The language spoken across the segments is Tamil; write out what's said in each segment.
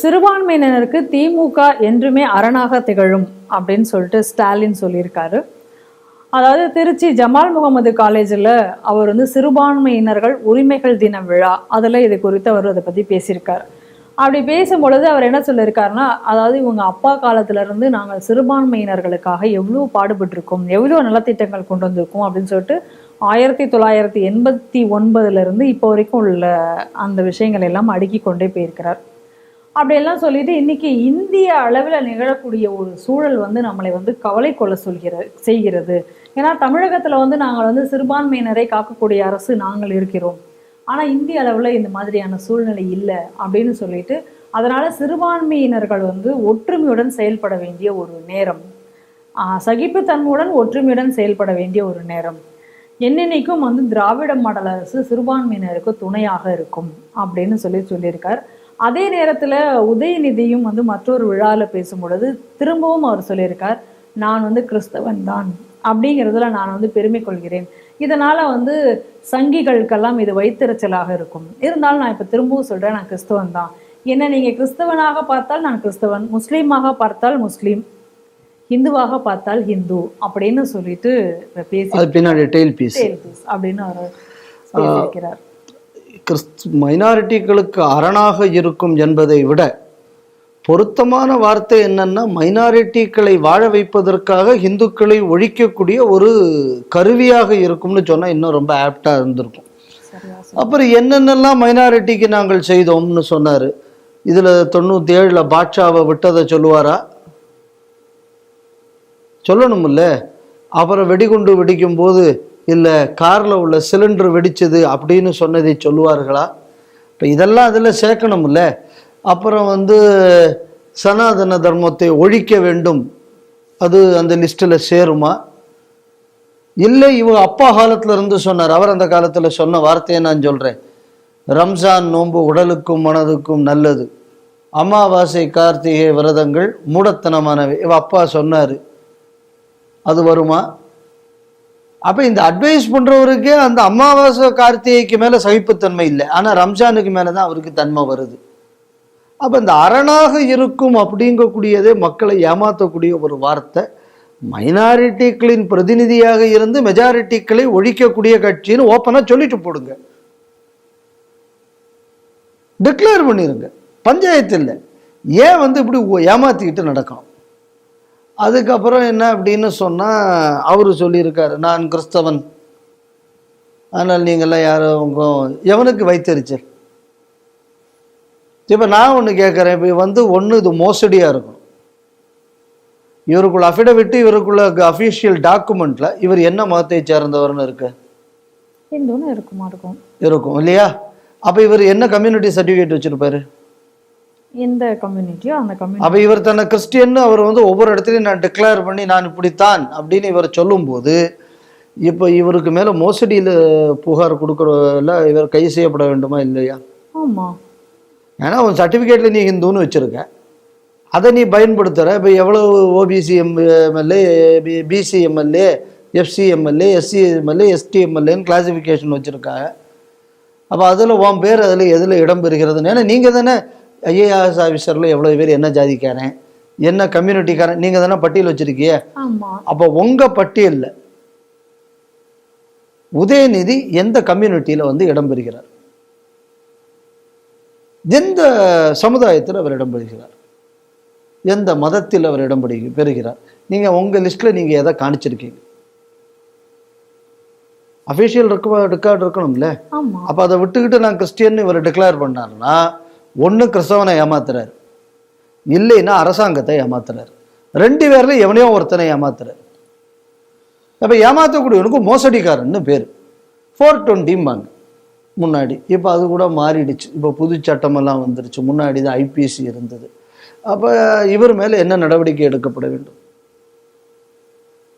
சிறுபான்மையினருக்கு திமுக என்றுமே அரணாக திகழும் அப்படின்னு சொல்லிட்டு ஸ்டாலின் சொல்லியிருக்காரு. அதாவது திருச்சி ஜமால் முகமது காலேஜில் அவர் வந்து சிறுபான்மையினர்கள் உரிமைகள் தின விழா அதில் இது குறித்து அவர் அதை பற்றி பேசியிருக்கார். அப்படி பேசும்பொழுது அவர் என்ன சொல்லியிருக்காருன்னா அதாவது இவங்க அப்பா காலத்திலேருந்து நாங்கள் சிறுபான்மையினர்களுக்காக எவ்வளோ பாடுபட்டிருக்கோம் எவ்வளோ நலத்திட்டங்கள் கொண்டு வந்திருக்கோம் அப்படின்னு சொல்லிட்டு ஆயிரத்தி தொள்ளாயிரத்தி எண்பத்தி ஒன்பதுலேருந்து இப்போ வரைக்கும் உள்ள அந்த விஷயங்கள் எல்லாம் அடுக்கி கொண்டே போயிருக்கிறார். அப்படியெல்லாம் சொல்லிட்டு இன்னைக்கு இந்திய அளவில் நிகழக்கூடிய ஒரு சூழல் வந்து நம்மளை வந்து கவலை கொள்ள சொல்கிற செய்கிறது. ஏன்னா தமிழகத்துல வந்து நாங்கள் வந்து சிறுபான்மையினரை காக்கக்கூடிய அரசு நாங்கள் இருக்கிறோம். ஆனால் இந்திய அளவில் இந்த மாதிரியான சூழ்நிலை இல்லை அப்படின்னு சொல்லிட்டு அதனால் சிறுபான்மையினர்கள் வந்து ஒற்றுமையுடன் செயல்பட வேண்டிய ஒரு நேரம். ஆஹ் சகிப்புத்தன்மையுடன் ஒற்றுமையுடன் செயல்பட வேண்டிய ஒரு நேரம். என்னென்னைக்கும் வந்து திராவிட மாடல் அரசு சிறுபான்மையினருக்கு துணையாக இருக்கும் அப்படின்னு சொல்லி சொல்லியிருக்கார். அதே நேரத்துல உதயநிதியும் வந்து மற்றொரு விழாவில் பேசும்பொழுது திரும்பவும் அவர் சொல்லியிருக்கார் நான் வந்து கிறிஸ்தவன் தான் அப்படிங்கிறதுல நான் வந்து பெருமை கொள்கிறேன். இதனால வந்து சங்கிகளுக்கெல்லாம் இது வைத்தறிச்சலாக இருக்கும். இருந்தாலும் நான் இப்ப திரும்பவும் சொல்றேன் நான் கிறிஸ்தவன் தான். என்ன நீங்க கிறிஸ்தவனாக பார்த்தால் நான் கிறிஸ்தவன் முஸ்லீமாக பார்த்தால் முஸ்லீம் இந்துவாக பார்த்தால் ஹிந்து அப்படின்னு சொல்லிட்டு பேசி அப்படின்னு அவர் கிறிஸ்து மைனாரிட்டிகளுக்கு அரணாக இருக்கும் என்பதை விட பொருத்தமான வார்த்தை என்னன்னா மைனாரிட்டிகளை வாழ வைப்பதற்காக இந்துக்களை ஒழிக்கக்கூடிய ஒரு கருவியாக இருக்கும்னு சொன்னால் இன்னும் ரொம்ப ஆப்டாக இருந்திருக்கும். அப்புறம் என்னென்னலாம் மைனாரிட்டிக்கு நாங்கள் செய்தோம்னு சொன்னார். இதில் தொண்ணூற்றி ஏழில் பாட்ஷாவை விட்டதை சொல்லுவாரா? சொல்லணும்ல அப்புறம் வெடிகுண்டு வெடிக்கும் போது இல்லை காரில் உள்ள சிலிண்டர் வெடிச்சது அப்படின்னு சொன்னதை சொல்லுவார்களா? இப்போ இதெல்லாம் அதில் சேர்க்கணும்ல. அப்புறம் வந்து சனாதன தர்மத்தை ஒழிக்க வேண்டும். அது அந்த லிஸ்ட்டில் சேருமா? இல்லை இவங்க அப்பா காலத்தில் இருந்து சொன்னார். அவர் அந்த காலத்தில் சொன்ன வார்த்தையை நான் சொல்கிறேன் ரம்ஜான் நோன்பு உடலுக்கும் மனதுக்கும் நல்லது. அமாவாசை கார்த்திகை விரதங்கள் மூடத்தனமானவை. இவ அப்பா சொன்னார். அது வருமா? அப்போ இந்த அட்வைஸ் பண்ணுறவருக்கே அந்த அமாவாசை கார்த்திகைக்கு மேலே சகிப்புத்தன்மை இல்லை. ஆனால் ரம்ஜானுக்கு மேலே தான் அவருக்கு தன்மை வருது. அப்போ இந்த அரணாக இருக்கும் அப்படிங்கக்கூடியதே மக்களை ஏமாற்றக்கூடிய ஒரு வார்த்தை. மைனாரிட்டிகளின் பிரதிநிதியாக இருந்து மெஜாரிட்டிகளை ஒழிக்கக்கூடிய கட்சின்னு ஓப்பனாக சொல்லிட்டு போடுங்க. டிக்ளேர் பண்ணிடுங்க பஞ்சாயத்து இல்லை. ஏன் வந்து இப்படி ஏமாற்றிக்கிட்டு நடக்கணும்? அதுக்கப்புறம் என்ன அப்படின்னு சொன்னா அவரு சொல்லியிருக்காரு நான் கிறிஸ்தவன். ஆனால் நீங்கள்லாம் யாரும் எவனுக்கு வைத்தறிச்சல்? இப்போ நான் ஒன்று கேட்குறேன் இப்போ வந்து ஒன்று இது மோசடியாக இருக்கும் இவருக்குள்ள அஃபிடவிட்டு இவருக்குள்ள அஃபீஷியல் டாக்குமெண்ட்ல இவர் என்ன மதத்தை சேர்ந்தவர்னு இருக்கு? இருக்கும் இருக்கும். இல்லையா? அப்ப இவர் என்ன கம்யூனிட்டி சர்டிஃபிகேட் வச்சிருப்பாரு? எந்த கம்யூனிட்டியோ அந்த கம்யூனிட்டி அப்ப இவர் தன்னை கிறிஸ்டியன் அவர் வந்து ஒவ்வொரு இடத்துலையும் நான் டிக்ளேர் பண்ணி நான் இப்படித்தான் அப்படின்னு இவர் சொல்லும்போது இப்போ இவருக்கு மேல மோசடியில புகார் கொடுக்கறதுல இவர் கை செய்யப்பட வேண்டுமா இல்லையா? ஆமா. ஏன்னா உன் சர்டிஃபிகேட்ல நீ ஹிந்துன்னு வச்சிருக்க. அதை நீ பயன்படுத்துற. இப்போ எவ்வளவு OBC M MLA BC MLA FC MLA SC MLA ST எம்எல்ஏன்னு classification வச்சுருக்காங்க. அப்போ அதில் உன் பேர் அதில் எதில் இடம் பெறுகிறதுன்னு ஏன்னா நீங்கள் தானே ஐஏஎஸ் ஆஃபீஸரில் எவ்வளோ பேர் என்ன ஜாதிக்காரன் என்ன கம்யூனிட்டிக்காரன் நீங்கள் தானே பட்டியல் வச்சுருக்கிய? அப்போ உங்கள் பட்டியலில் உதயநிதி எந்த கம்யூனிட்டியில் வந்து இடம் பெறுகிறார்? எந்த சமுதாயத்தில் அவர் இடம் பெறுகிறார்? எந்த மதத்தில் அவர் இடம் பெறு பெறுகிறார்? நீங்கள் உங்கள் லிஸ்ட்டில் நீங்கள் எதை காணிச்சிருக்கீங்க? அஃபிஷியல் ரெக்கார்டு இருக்கணும்ல? அப்போ அதை விட்டுக்கிட்டு நான் கிறிஸ்டியன் இவர் டிக்ளேர் பண்ணாருன்னா ஒன்று கிறிஸ்தவனை ஏமாத்துறார். இல்லைன்னா அரசாங்கத்தை ஏமாத்துறார். ரெண்டு பேரில் எவனையோ ஒருத்தனை ஏமாத்துறார். அப்போ ஏமாற்றக்கூடியவனுக்கு மோசடிக்காரன்னு பேர். ஃபோர் டுவெண்ட்டிம்பாங்க முன்னாடி. இப்போ அது கூட மாறிடுச்சு. இப்போ புது சட்டமெல்லாம் வந்துருச்சு. முன்னாடி தான் ஐபிசி இருந்தது. அப்போ இவர் மேலே என்ன நடவடிக்கை எடுக்கப்பட வேண்டும்?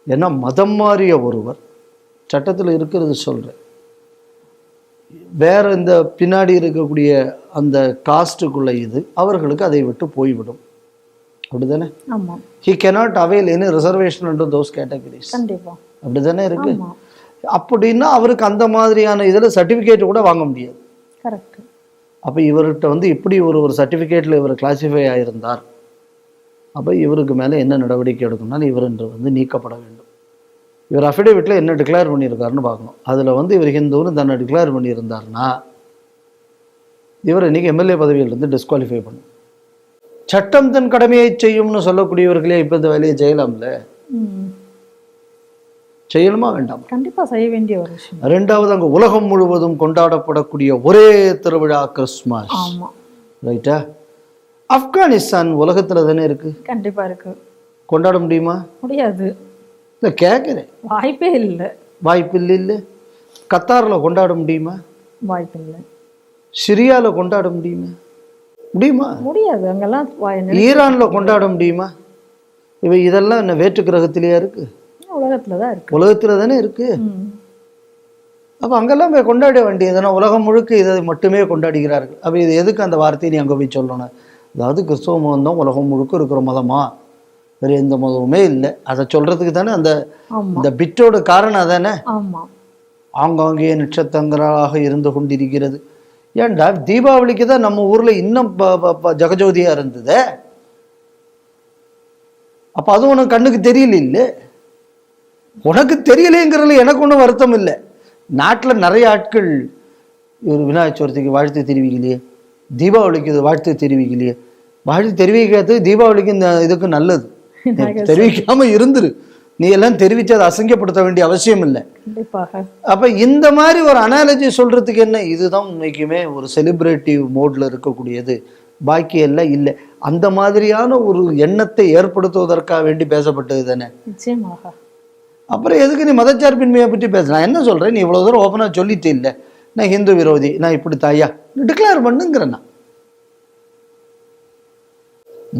ஏன்னா மதம் மாறிய ஒருவர் சட்டத்தில் இருக்கிறது சொல்கிறேன் வேற இந்த பின்னாடி இருக்கக்கூடிய அந்த காஸ்ட்டுக்குள்ள இது அவர்களுக்கு அதை விட்டு போய்விடும். அப்படிதானே? He cannot avail any reservation under those categories. கண்டிப்பா. அப்படிதானே இருக்கு? அப்படின்னா அவருக்கு அந்த மாதிரியான இதில் சர்டிஃபிகேட் கூட வாங்க முடியாது. கரெக்ட் அப்போ இவர்கிட்ட வந்து இப்படி ஒரு ஒரு சர்டிஃபிகேட்டில் இவர் கிளாசிஃபை ஆயிருந்தார். அப்போ இவருக்கு மேலே என்ன நடவடிக்கை எடுக்கணும்னா இவர் என்று வந்து நீக்கப்பட வேண்டும். இவர் அஃபிடேவிட்டில் என்ன டிக்ளேர் பண்ணியிருக்காருன்னு பார்க்கணும். அதில் வந்து இவர் ஹிந்துன்னு தன்னை டிக்ளேர் பண்ணியிருந்தாருன்னா இவர் இன்னைக்கு எம்எல்ஏ பதவியிலிருந்து டிஸ்குவாலிஃபை பண்ணும். சட்டம் தன் கடமையை செய்யும்னு சொல்லக்கூடியவர்களே இப்போ இந்த வேலையை செய்யலாம்ல. செய்யணுமா வேண்டாம்? கண்டிப்பா செய்ய வேண்டிய ஒரு விஷயம். ரெண்டாவது அங்கே உலகம் முழுவதும் கொண்டாடப்படக்கூடிய ஒரே திருவிழா கிறிஸ்மஸ் ரைட்டா ஆப்கானிஸ்தான் உலகத்தில் தானே இருக்கு? கண்டிப்பா இருக்கு. கொண்டாட முடியுமா? முடியாது. இல்லை கேட்குறேன். வாய்ப்பே இல்லை. வாய்ப்பு இல்லை இல்லை கத்தாரில் கொண்டாட முடியுமா? வாய்ப்பு இல்லை சிரியாவில் கொண்டாட முடியுமா? முடியுமா? முடியாது. அங்கெல்லாம் ஈரானில் கொண்டாட முடியுமா? இவை இதெல்லாம் என்ன வேற்று கிரகத்திலேயா இருக்கு? உலகத்துல தான் இருக்கு. உலகத்தில் தானே இருக்கு. அப்போ அங்கெல்லாம் போய் கொண்டாட வேண்டியதுனா உலகம் முழுக்க இதை மட்டுமே கொண்டாடுகிறார்கள். அப்போ இது எதுக்கு அந்த வார்த்தையை நீ அங்கே போய் சொல்லணும்? அதாவது கிறிஸ்தவ மதம் தான் உலகம் முழுக்க இருக்கிற மதமா? வேறு எந்த மதமுமே இல்லை. அதை சொல்கிறதுக்கு தானே அந்த இந்த பிட்டோட காரணம் அதானே? ஆமா. ஆங்காங்கே நட்சத்திரங்களாக இருந்து கொண்டிருக்கிறது. ஏன்டா தீபாவளிக்கு தான் நம்ம ஊரில் இன்னும் ப- ப- ப- ஜெகஜோதியா இருந்ததே? அப்போ அது உனக்கு கண்ணுக்கு தெரியல இல்லை? உனக்கு தெரியலைங்கிறதுல எனக்கு ஒன்றும் வருத்தம் இல்லை. நாட்டில் நிறைய ஆட்கள் ஒரு விநாயகர் சதுர்த்திக்கு வாழ்த்து தெரிவிக்கலையே. தீபாவளிக்கு இது வாழ்த்து தெரிவிக்கலையே. வாழ்த்து தெரிவிக்கிறது தீபாவளிக்கு இந்த இதுக்கு நல்லது. தெரிவிக்காம இருந்துரு. நீ எல்லாம் தெரிவிச்சு அதை அசிங்கப்படுத்த வேண்டிய அவசியம் இல்லை. அப்ப இந்த மாதிரி ஒரு அனாலஜி சொல்றதுக்கு என்ன? இதுதான் உண்மைக்குமே ஒரு செலிப்ரேட்டிவ் மோட்ல இருக்கக்கூடியது. பாக்கி எல்லாம் இல்லை. அந்த மாதிரியான ஒரு எண்ணத்தை ஏற்படுத்துவதற்காக வேண்டி பேசப்பட்டது தானே? அப்புறம் எதுக்கு நீ மதச்சார்பின்மையை பற்றி பேச நான் என்ன சொல்றேன்? நீ இவ்வளவு தூரம் ஓப்பனாக சொல்லிட்டு இல்லை. நான் ஹிந்து விரோதி. நான் இப்படி தாயா? டிக்ளேர் பண்ணுங்கிறேன் நான்.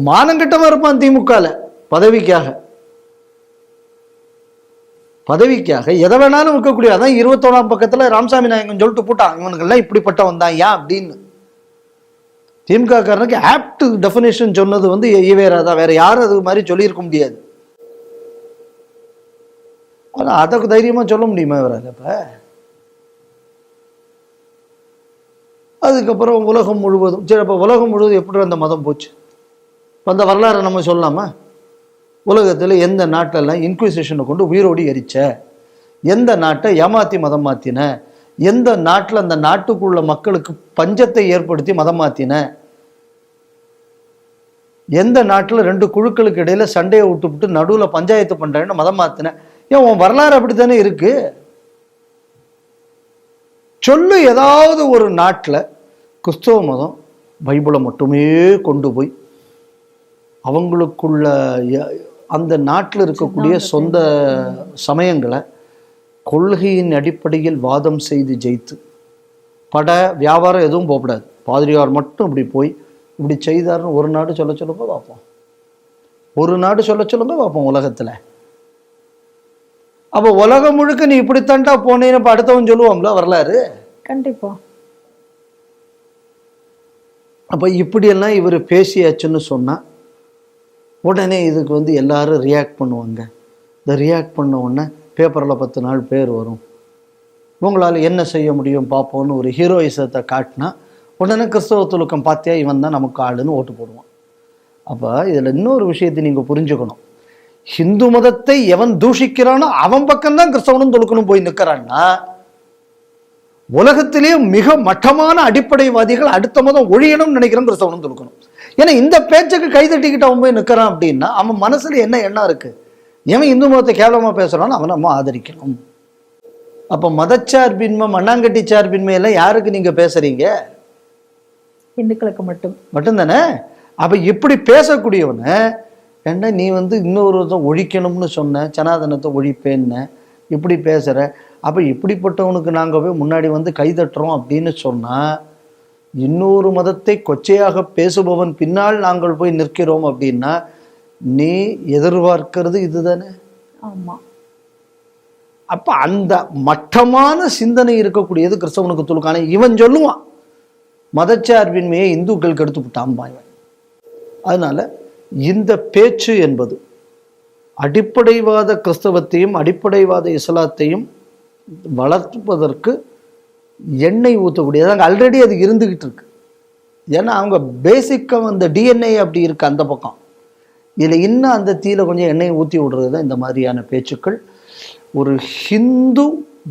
மானங்கட்டமா இருப்பான் திமுகல. பதவிக்காக. பதவிக்காக. எதை வேணாலும் விற்கக்கூடிய அதான் இருபத்தோராம் பக்கத்தில் ராமசாமி நாயகன் சொல்லிட்டு போட்டான் இவனுக்கெல்லாம் இப்படிப்பட்டவன் தான் ஏன் அப்படின்னு. திமுக காரனுக்கு ஆப்ட் டெஃபினேஷன் சொன்னது வந்து ஈவேரா தான் வேற யாரும் அது மாதிரி சொல்லியிருக்க முடியாது. ஆனால் அதை தைரியமாக சொல்ல முடியுமா இவரால் இப்போ அதுக்கப்புறம் உலகம் முழுவதும் சரி அப்போ உலகம் முழுவதும் எப்படி அந்த மதம் போச்சு? அந்த வரலாறை நம்ம சொல்லலாமா? உலகத்தில் எந்த நாட்டிலெல்லாம் இன்குவிசேஷனை கொண்டு உயிரோடி எரிச்ச? எந்த நாட்டை ஏமாத்தி மதம் மாத்தின? எந்த நாட்டில் அந்த நாட்டுக்குள்ள மக்களுக்கு பஞ்சத்தை ஏற்படுத்தி மதம் மாத்தின? எந்த நாட்டில் ரெண்டு குழுக்களுக்கு இடையில சண்டையை விட்டுவிட்டு நடுவில் பஞ்சாயத்து பண்றேன்னு மதம் மாத்தின? ஏன் உன் வரலாறு அப்படித்தானே இருக்கு? சொல்லு ஏதாவது ஒரு நாட்டில் கிறிஸ்தவ மதம் பைபிளை மட்டுமே கொண்டு போய் அவங்களுக்குள்ள அந்த நாட்டில் இருக்கக்கூடிய சொந்த சமயங்களை கொள்கையின் அடிப்படையில் வாதம் செய்து ஜெயித்து பட வியாபாரம் எதுவும் போகக்கூடாது. பாதிரியார் மட்டும் இப்படி போய் இப்படி செய்தார்னு ஒரு நாடு சொல்ல சொல்லுங்க பார்ப்போம். ஒரு நாடு சொல்ல சொல்லுங்க பார்ப்போம் உலகத்தில். அப்போ உலகம் முழுக்க நீ இப்படித்தான்டா போனேன்னு இப்போ அடுத்தவன் சொல்லுவாங்களா வரலாறு? கண்டிப்பா. அப்போ இப்படியெல்லாம் இவர் பேசியாச்சுன்னு சொன்னா உடனே இதுக்கு வந்து எல்லாரும் ரியாக்ட் பண்ணுவாங்க. இந்த ரியாக்ட் பண்ண உடனே பேப்பரில் பத்து நாள் பேர் வரும். உங்களால் என்ன செய்ய முடியும் பார்ப்போம்னு ஒரு ஹீரோயிசத்தை காட்டினா உடனே கிறிஸ்தவ துலுக்கம் பார்த்தியா இவன் தான் நமக்கு ஆளுன்னு ஓட்டு போடுவான். அப்போ இதில் இன்னொரு விஷயத்தை நீங்கள் புரிஞ்சுக்கணும். ஹிந்து மதத்தை எவன் தூஷிக்கிறானோ அவன் பக்கம்தான் கிறிஸ்தவனும் தொழுக்கணும் போய் நிற்கிறான்னா உலகத்திலேயே மிக மட்டமான அடிப்படைவாதிகள் அடுத்த மதம் ஒழியணும்னு நினைக்கிறோம் கிறிஸ்தவனும் தொழுக்கணும் ஏன்னா இந்த பேச்சுக்கு கைதட்டிக்கிட்டு அவன் போய் நிற்கிறான் அப்படின்னா அவன் மனசுல என்ன எண்ணம் இருக்கு? எவன் இந்து மதத்தை கேவலமா பேசுறானோ அவனை நம்ம ஆதரிக்கணும். அப்ப மதச்சார்பின்மை மண்ணாங்கட்டி சார்பின்மை எல்லாம் யாருக்கு நீங்க பேசுறீங்க? இந்துக்களுக்கு மட்டும். மட்டும்தானே? அப்ப இப்படி பேசக்கூடியவனை என்ன நீ வந்து இன்னொரு விதம் ஒழிக்கணும்னு சொன்ன சனாதனத்தை ஒழிப்பேன்ன இப்படி பேசுற அப்ப இப்படிப்பட்டவனுக்கு நாங்க போய் முன்னாடி வந்து கைதட்டுறோம் அப்படின்னு சொன்னா இன்னொரு மதத்தை கொச்சையாக பேசுபவன் பின்னால் நாங்கள் போய் நிற்கிறோம் அப்படின்னா நீ எதிர்பார்க்கிறது இதுதானே? ஆமா. அப்ப அந்த மட்டமான சிந்தனை இருக்கக்கூடியது கிறிஸ்தவனுக்கு துலுக்கான இவன் சொல்லுவான் மதச்சார்பின்மையை இந்துக்களுக்கு எடுத்து விட்டாம்பா இவன் அதனால இந்த பேச்சு என்பது அடிப்படைவாத கிறிஸ்தவத்தையும் அடிப்படைவாத இஸ்லாத்தையும் வளர்ப்பதற்கு எண்ணெய் ஊற்றக்கூடியது. அங்கே ஆல்ரெடி அது இருந்துக்கிட்டு இருக்கு. ஏன்னா அவங்க பேசிக்காக அந்த டிஎன்ஏ அப்படி இருக்குது அந்த பக்கம். இதில் இன்னும் அந்த தீயில கொஞ்சம் எண்ணெயை ஊற்றி விடுறது தான் இந்த மாதிரியான பேச்சுக்கள். ஒரு ஹிந்து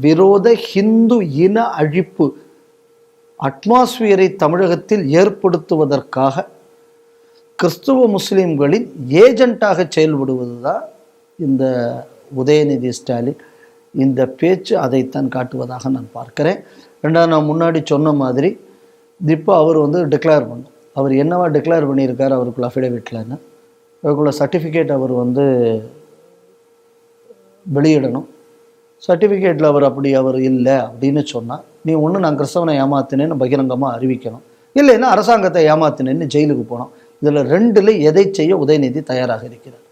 விரோத ஹிந்து இன அழிப்பு அட்மாஸ்பியரை தமிழகத்தில் ஏற்படுத்துவதற்காக கிறிஸ்துவ முஸ்லீம்களின் ஏஜெண்டாக செயல்படுவது தான் இந்த உதயநிதி ஸ்டாலின். இந்த பேச்சு அதைத்தான் காட்டுவதாக நான் பார்க்கிறேன். ரெண்டாவது நான் முன்னாடி சொன்ன மாதிரி இப்போ அவர் வந்து டிக்ளேர் பண்ணும் அவர் என்னவா டிக்ளேர் பண்ணியிருக்காரு அவருக்குள்ள அஃபிடவிட்லன்னு அவருக்குள்ள சர்டிஃபிகேட் அவர் வந்து வெளியிடணும். சர்டிஃபிகேட்டில் அவர் அப்படி அவர் இல்லை அப்படின்னு சொன்னால் நீ ஒன்று நான் கிறிஸ்தவனை ஏமாத்தினேன்னு பகிரங்கமாக அறிவிக்கணும். இல்லைன்னா அரசாங்கத்தை ஏமாத்தினேன்னு ஜெயிலுக்கு போனோம் இதில் ரெண்டில் எதை செய்ய உதயநிதி தயாராக இருக்கிறார்?